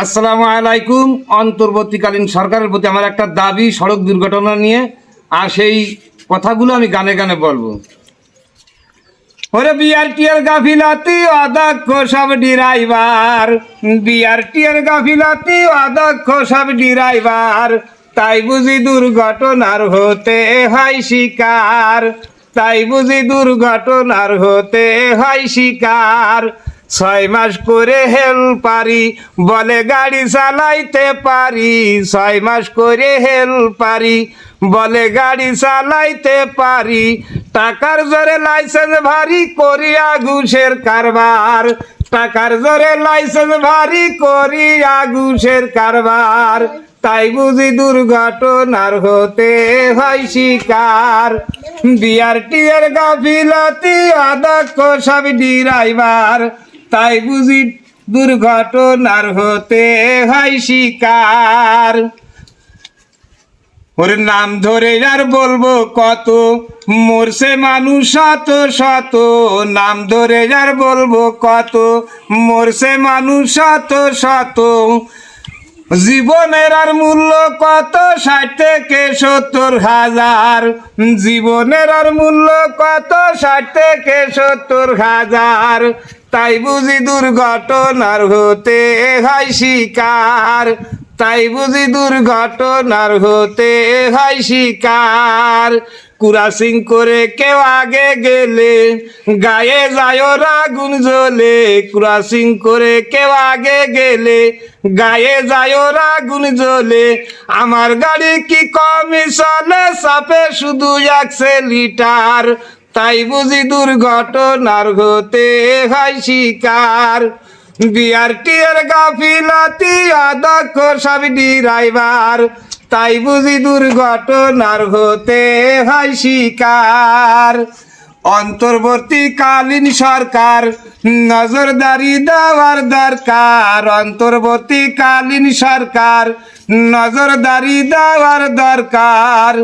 আসসালামু আলাইকুম। অন্তর্বর্তীকালীন সরকারের প্রতি আমার একটা দাবি, সড়ক দুর্ঘটনা নিয়ে, আর সেই কথাগুলো আমি গানে গানে বলব। ওরে বিআরটিএর গাফিলাতি অদক্ষ সব ড্রাইভার বিআরটিএর গাফিলাতি অদক্ষ সব ড্রাইভার, তাই বুঝি দুর্ঘটনার হতে হয় শিকার, তাই বুঝি দুর্ঘটনার হতে হয় শিকার। ছয় মাস করে হেল পারি, বলে গাড়ি চালাইতে পারি। ছয় মাস করে হেল পারি, বলে গাড়ি চালাইতে পারি। টাকার জোরে লাইসেন্স ভারী করিয়া ঘুষের কারবার। টাকার জোরে লাইসেন্স ভারী করিয়া ঘুষের কারবার। তাই বুঝি দুর্ঘটনার হতে হয় শিকার। বিআরটি এর গাফিলতি অদক্ষ সব ড্রাইভার। তাই বুঝি দুর্ঘটনার হতে হয় শিকার। ওর নাম ধরে আর বলব কত, মরছে মানুষ শত শত, নাম ধরে আর বলব কত, মরছে মানুষ শত শত। জীবনের আর মূল্য কত, ষাট থেকে সত্তর হাজার। জীবনের আর মূল্য কত, ষাট থেকে সত্তর হাজার। তাই বুঝি দুর্ঘটনার হতে হয় শিকার। তাই বুঝি দুর্ঘটনার হতে হয় শিকার। কুরাসিং করে কেউ আগে গেলে, গায়ে যায় রাগুন জ্বলে। কুরাসিং করে কেউ আগে গেলে, গায়ে যায় রাগুন জ্বলে। আমার গাড়ি কি চলে চাপে? শুধু একশো লিটার তাই বুঝি দুর্ঘটনার হতে হয় শিকার। বিআরটি এর গাফিলতি অদক্ষ সব ড্রাইভার তাই বুঝি দুর্ঘটনার হতে হয় শিকার। অন্তর্বর্তীকালীন সরকার নজরদারি দেওয়ার দরকার। অন্তর্বর্তীকালীন সরকার নজরদারি দেওয়ার দরকার।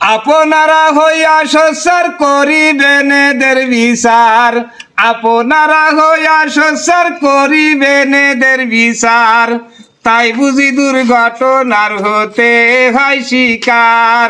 আপনারা হইয়া সসার করিবেন এদের বিচার। আপনারা হইয়া সসার করিবেন এদের বিচার। তাই বুঝি দুর্ঘটনার হতে হয় শিকার।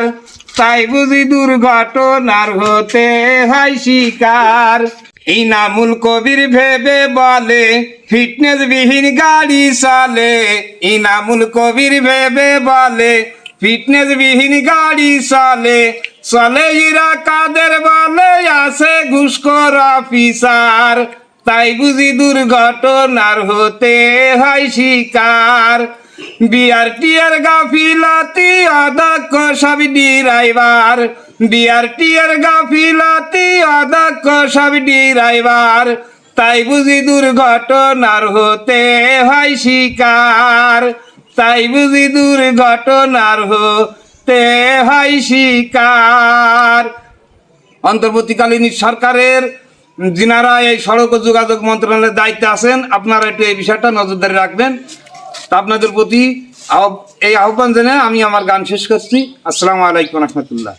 তাই বুঝি দুর্ঘটনার হতে হয় শিকার। ইনামুল নামুল কবির ভেবে বলে ফিটনেস বিহীন গাড়ি চলে। ইনামুল কবির ভেবে বলে ফিটনেস বিহীন গাড়ি চলে চলে ইরা কাদের বলে? আসে ঘুষখোর অফিসার। তাই বুঝি দুর্ঘটনার হতে হয় শিকার। বিআরটি এর গাফিলাতি অদক্ষ সব ড্রাইভার। বিআরটি এর গাফিলাতি অদক্ষ সব ড্রাইভার। তাই বুঝি দুর্ঘটনার হতে হয় শিকার। তাই বুঝি দুর্ঘটনার হতে হয় শিকার। অন্তর্বর্তীকালীন সরকারের যিনারা এই সড়ক ও যোগাযোগ মন্ত্রণালয়ের দায়িত্বে আছেন, আপনারা একটু এই বিষয়টা নজরদারি রাখবেন। তা আপনাদের প্রতি এই আহ্বান জেনে আমি আমার গান শেষ করছি। আসসালামু আলাইকুম রহমতুল্লাহ।